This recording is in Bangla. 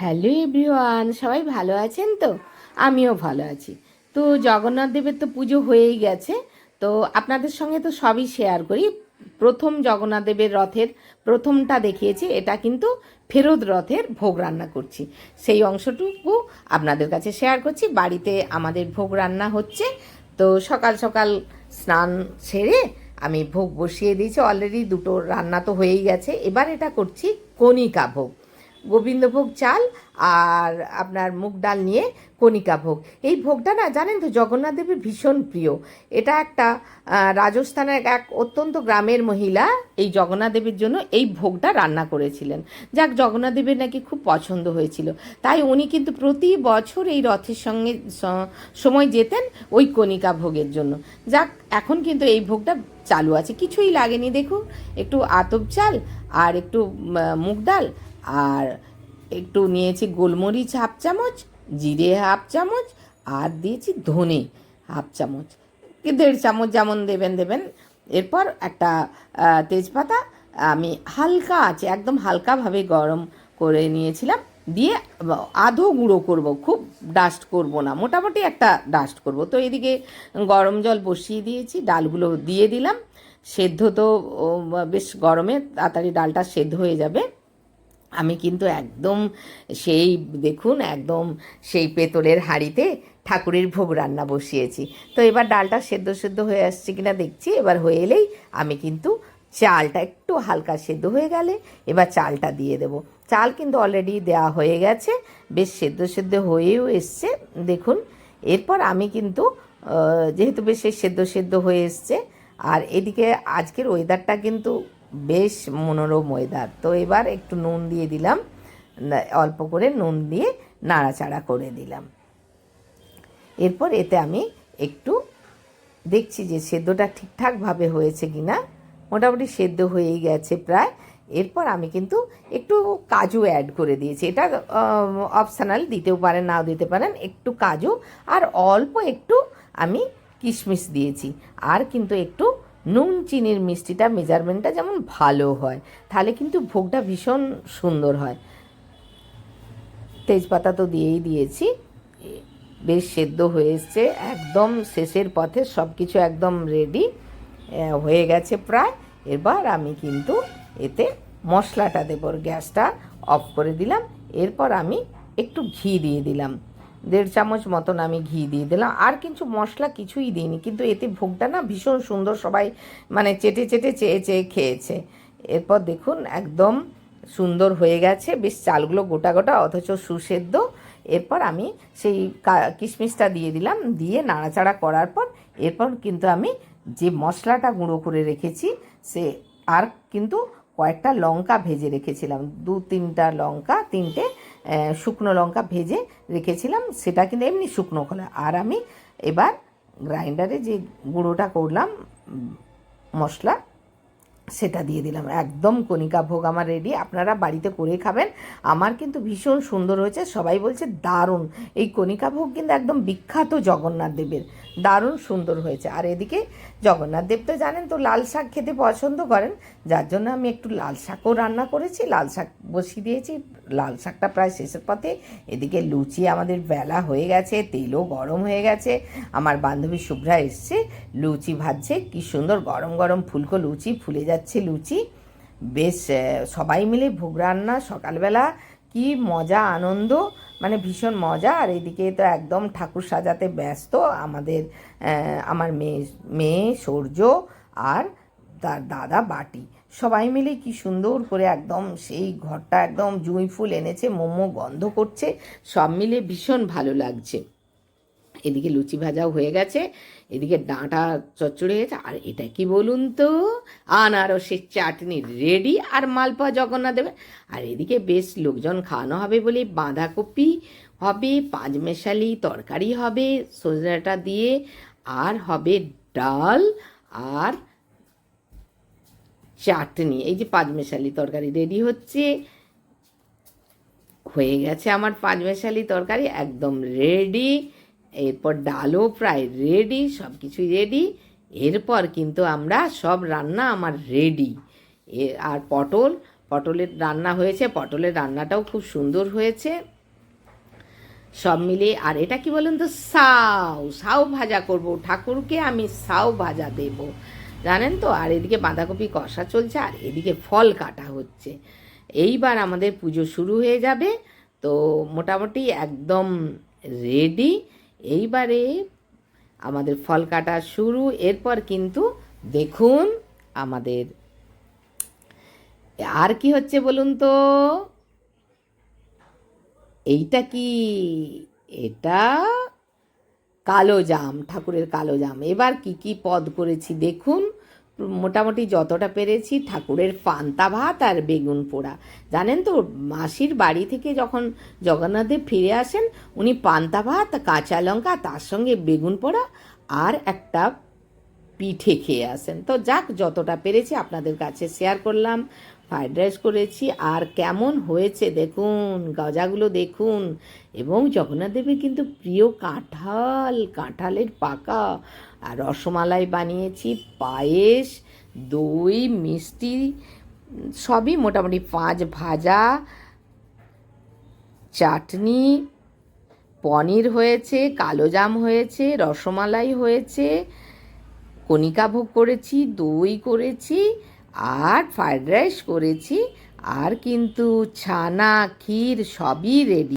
হ্যালো এভরিওয়ান, সবাই ভালো আছেন তো? আমিও ভালো আছি। তো জগন্নাথ দেবের তো পুজো হয়েই গেছে, তো আপনাদের সঙ্গে তো সবই শেয়ার করি। প্রথম জগন্নাথ দেবের রথের প্রথমটা দেখিয়েছি, এটা কিন্তু ফেরত রথের ভোগ রান্না করছি। সেই অংশটুকু আপনাদের কাছে শেয়ার করছি। বাড়িতে আমাদের ভোগ রান্না হচ্ছে, তো সকাল সকাল স্নান সেরে আমি ভোগ বসিয়ে দিয়েছি। অলরেডি দুটো রান্না তো হয়েই গেছে। এবার এটা করছি কণিকা ভোগ। গোবিন্দভোগ চাল আর আপনার মুগ ডাল নিয়ে কণিকা ভোগ। এই ভোগটা না, জানেন তো, জগন্নাথ দেবের ভীষণ প্রিয়। এটা একটা রাজস্থানের এক অত্যন্ত গ্রামের মহিলা এই জগন্নাথ দেবের জন্য এই ভোগটা রান্না করেছিলেন। যাক, জগন্নাথ দেবের নাকি খুব পছন্দ হয়েছিল। তাই উনি কিন্তু প্রতি বছর এই রথের সঙ্গে সময় যেতেন ওই কণিকা ভোগের জন্য। যাক, এখন কিন্তু এই ভোগটা চালু আছে। কিছুই লাগেনি, দেখুন, একটু আতপ চাল আর একটু মুগ ডাল আর একটু নিয়েছি গোলমরিচ হাফ চামচ, জিরে হাফ চামচ আর দিয়েছি ধনে হাফ চামচ। কি দেড় চামচ যেমন দেবেন দেবেন। এরপর একটা তেজপাতা আমি হালকা আছে একদম হালকাভাবে গরম করে নিয়েছিলাম। দিয়ে আধো গুঁড়ো করব, খুব ডাস্ট করব না, মোটামুটি একটা ডাস্ট করব। তো এদিকে গরম জল বসিয়ে দিয়েছি, ডালগুলো দিয়ে দিলাম। সেদ্ধ তো বেশ গরমে তাড়াতাড়ি ডালটা সেদ্ধ হয়ে যাবে। আমি কিন্তু একদম সেই, দেখুন, একদম সেই পেতলের হাঁড়িতে ঠাকুরের ভোগ রান্না বসিয়েছি। তো এবার ডালটা সেদ্ধ সেদ্ধ হয়ে আসছে কিনা দেখছি, এবার হয়ে এলেই আমি কিন্তু চালটা একটু হালকা সেদ্ধ হয়ে গেলে এবার চালটা দিয়ে দেব। চাল কিন্তু অলরেডি দেওয়া হয়ে গেছে, বেশ সেদ্ধ সেদ্ধ হয়েও এসছে, দেখুন। এরপর আমি কিন্তু যেহেতু বেশ সেদ্ধ সেদ্ধ হয়ে এসছে, আর এদিকে আজকের ওয়েদারটা কিন্তু বেশ মনোরম ওয়েদার তো এবার একটু নুন দিয়ে দিলাম। অল্প করে নুন দিয়ে নাড়াচাড়া করে দিলাম। এরপর এতে আমি একটু দেখছি যে সেদ্ধটা ঠিকঠাকভাবে হয়েছে কি না মোটামুটি সেদ্ধ হয়েই গেছে প্রায়। এরপর আমি কিন্তু একটু কাজু অ্যাড করে দিয়েছি। এটা অপশানাল দিতেও পারেন, নাও দিতে পারেন। একটু কাজু আর অল্প একটু আমি কিশমিশ দিয়েছি। আর কিন্তু একটু নুন চিনির মিষ্টিটা, মেজারমেন্টটা যেমন ভালো হয়, তাহলে কিন্তু ভোগটা ভীষণ সুন্দর হয়। তেজপাতা তো দিয়েই দিয়েছি। বেশ সেদ্ধ হয়ে এসছে, একদম শেষের পথে সব কিছু একদম রেডি হয়ে গেছে প্রায়। এবার আমি কিন্তু এতে মশলাটা দেবো, গ্যাসটা অফ করে দিলাম। এরপর আমি একটু ঘি দিয়ে দিলাম। দেড় চামচ মতন আমি ঘি দিয়ে দিলাম। আর কিছু মশলা কিছুই দিইনি, কিন্তু এতে ভোগটা না ভীষণ সুন্দর সবাই মানে চেটে চেটে চেয়ে চেয়ে খেয়েছে। এরপর দেখুন একদম সুন্দর হয়ে গেছে, বেশ চালগুলো গোটা গোটা অথচ সুসেদ্ধ। এরপর আমি সেই কিশমিশটা দিয়ে দিলাম, দিয়ে নাড়াচাড়া করার পর এরপর কিন্তু আমি যে মশলাটা গুঁড়ো করে রেখেছি, সে আর কিন্তু কয়েকটা লঙ্কা ভেজে রেখেছিলাম। দু তিনটা লঙ্কা, তিনটে শুকনো লঙ্কা ভেজে রেখেছিলাম, সেটা কিন্তু এমনি শুকনো খোলা। আর আমি এবার গ্রাইন্ডারে যে গুঁড়োটা করলাম মশলা সেটা দিয়ে দিলাম। একদম কণিকা ভোগ আমার রেডি আপনারা বাড়িতে করে খাবেন। আমার কিন্তু ভীষণ সুন্দর হয়েছে, সবাই বলছে দারুণ। এই কণিকা ভোগ কিন্তু একদম বিখ্যাত জগন্নাথ দেবের। দারুণ সুন্দর হয়েছে। আর এদিকে জগন্নাথ দেব তো জানেন তো লাল শাক খেতে পছন্দ করেন, যার জন্য আমি একটু লাল শাকও রান্না করেছি, লাল শাক বসিয়ে দিয়েছি, লাল শাকটা প্রায় শেষের পথে। এদিকে লুচি আমাদের বেলা হয়ে গেছে, তেলও গরম হয়ে গেছে। আমার বান্ধবী শুভ্রা এসছে, লুচি ভাজছে, কি সুন্দর গরম গরম ফুলকো লুচি ফুলে যাচ্ছে। লুচি। বেশ সবাই মিলে ভোগ রান্না, সকালবেলা কি মজা, আনন্দ মানে ভীষণ মজা। আর এদিকে তো একদম ঠাকুর সাজাতে ব্যস্ত আমাদের আমার মেয়ে মেয়ে সূর্য আর তার দাদা বাটি। সবাই মিলে কি সুন্দর করে একদম সেই ঘরটা একদম জুঁই ফুল এনেছে, মোমো গন্ধ করছে, সব মিলে ভীষণ ভালো লাগছে। এদিকে লুচি ভাজাও হয়ে গেছে, এদিকে ডাঁটা চচ্চড়ে গেছে, আর এটা কি বলুন তো? আনারসের চাটনি রেডি আর মালপোয়া জগন্নাথ দেবে আর এদিকে বেশ লোকজন খাওয়ানো হবে বলে বাঁধাকপি হবে, পাঁচমেশালি তরকারি হবে, সজনাটা দিয়ে, আর হবে ডাল আর চাটনি। এই যে পাঁচমেশালি তরকারি রেডি হচ্ছে। হয়ে গেছে আমার পাঁচমেশালি তরকারি, একদম রেডি এরপর ডালও প্রায় রেডি সব কিছুই রেডি এরপর কিন্তু আমরা সব রান্না আমার রেডি আর পটল, পটলের রান্না হয়েছে, পটলের রান্নাটাও খুব সুন্দর হয়েছে। সব মিলিয়ে, আর এটা কি বলুন তো সাউ সাউ ভাজা করব। ঠাকুরকে আমি সাউ ভাজা দেব। জানেন তো, আর এদিকে বাঁধাকপি কষা চলছে, আর এদিকে ফল কাটা হচ্ছে। এইবার আমাদের পুজো শুরু হয়ে যাবে, তো মোটামুটি একদম রেডি এইবারে আমাদের ফল কাটা শুরু, এরপর কিন্তু দেখুন আমাদের। আর কি হচ্ছে বলুন তো? এইটা কি? এটা কালো জাম, ঠাকুরের কালো জাম। এবার কি কি পদ করেছি দেখুন। মোটামুটি যতটা পেরেছি, ঠাকুরের পান্তা ভাত আর বেগুন পোড়া। জানেন তো, মাসির বাড়ি থেকে যখন জগন্নাথদেব ফিরে আসেন, উনি পান্তা ভাত, কাঁচা লঙ্কা, তার সঙ্গে বেগুন পোড়া আর একটা পিঠে খেয়ে আসেন। তো যাক, যতটা পেরেছি আপনাদের কাছে শেয়ার করলাম। ফ্রাইড রাইস করেছি। আর কেমন হয়েছে দেখুন, গজাগুলো দেখুন। এবং জগন্নাথ দেবের কিন্তু প্রিয় কাঁঠাল, কাঁঠালের পাকা। আর রসমালাই বানিয়েছি, পায়েস, দই, মিষ্টি, সবই মোটামুটি পাঁচ ভাজা। চাটনি, পনির হয়েছে, কালো জাম হয়েছে, রসমালাই হয়েছে, কণিকা ভোগ করেছি, দই করেছি। আর ফ্রাইড রাইস করেছি। আর কিন্তু ছানা ক্ষীর সবই রেডি